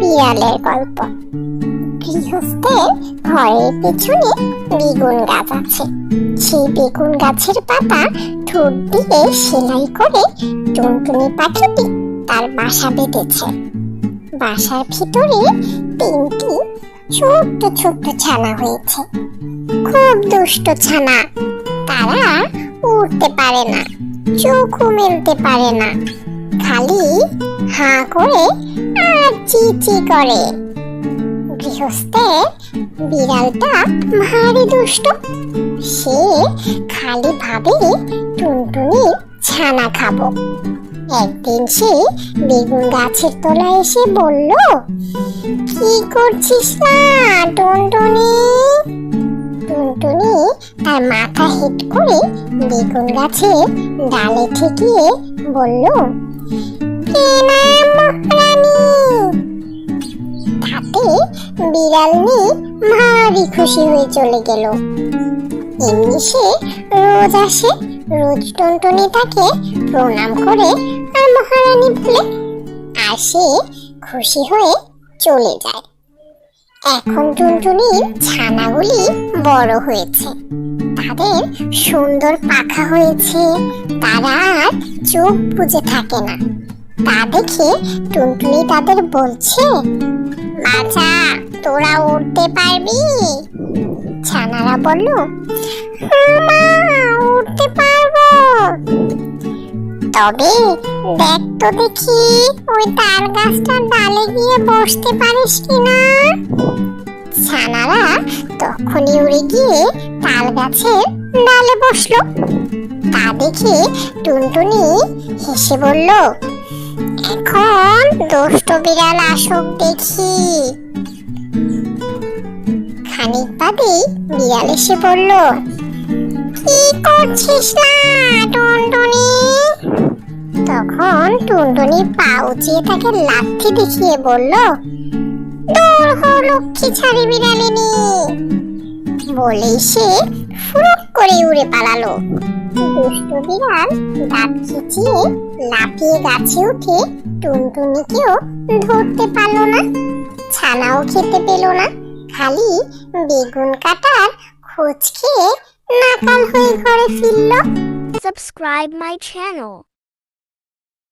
বিড়ালের গল্প। গৃহস্থের ঘরের পেছনে বেগুন গাছ আছে। সেই বেগুন গাছের পাতা ঠোঁট দিয়ে সেলাই করে টুনটুনি পাখিটি তার বাসা বেঁধেছে। বাসার ভিতরে তিনটি ছোট্ট ছোট্ট ছানা হয়েছে। খুব দুষ্ট ছানা। তারা উঠতে পারে না, চোখও মেলতে পারে না। খালি হাঁ করে আর চি চি করে। গৃহস্থের বিড়ালটা ভারী দুষ্ট। সে খালি ভাবে টুনটুনি ছানা খাব। একদিন সে বেগুন গাছের তলায় এসে বলল, কি করছিস না টুনটুনি? টুনটুনি তার মাথা হেট করে বেগুন গাছের ডালে ঠেকিয়ে বলল তাতে বিড়ালনি ভারী খুশি হয়ে চলে গেল। এমনি সে রোজ আসে, রোজ টুনটুনি তাকে প্রণাম করে আর মহারানী বলে, আর সে খুশি হয়ে চলে যায়। এখন টুনটুনির ছানাগুলি বড় হয়েছে। তাদের সুন্দর পাখা হয়েছে, তারা আর চোখ বুজে থাকে না। তা দেখে টুনটুনি তাদের বলছে, বাছা, তোরা উঠতে পারবি? ছানারা বলল "হ্যাঁ মা উঠতে পারব। তবে দেখ তো দেখি, ওই তাল গাছটার ডালে গিয়ে বসতে পারিস কিনা? ছানারা তখনই উড়ে গিয়ে তাল গাছের ডালে বসল। তা দেখে টুনটুনি হেসে বলল এখন দুষ্ট বিড়াল আসুক দেখি। খানিক বাদে বিড়াল এসে বলল, কি করছিস না টুনটুনি? তখন টুনটুনি পা উঁচিয়ে তাকে লাথি দেখিয়ে বলল, দূর হো, লক্ষ্মী ছাড়ি বিড়ালিনি। বলেই সে ফুরুক করে পালালো দুষ্টু বিড়াল দাঁত খিচিয়ে লাফিয়ে গাছে উঠে টুনটুনিকেও ধরতে পারল না, ছানাও খেতে পেল না, খালি বেগুন কাটার খোঁজ খেয়ে নাকাল হয়ে ঘরে ফিরল সাবস্ক্রাইব মাই channel.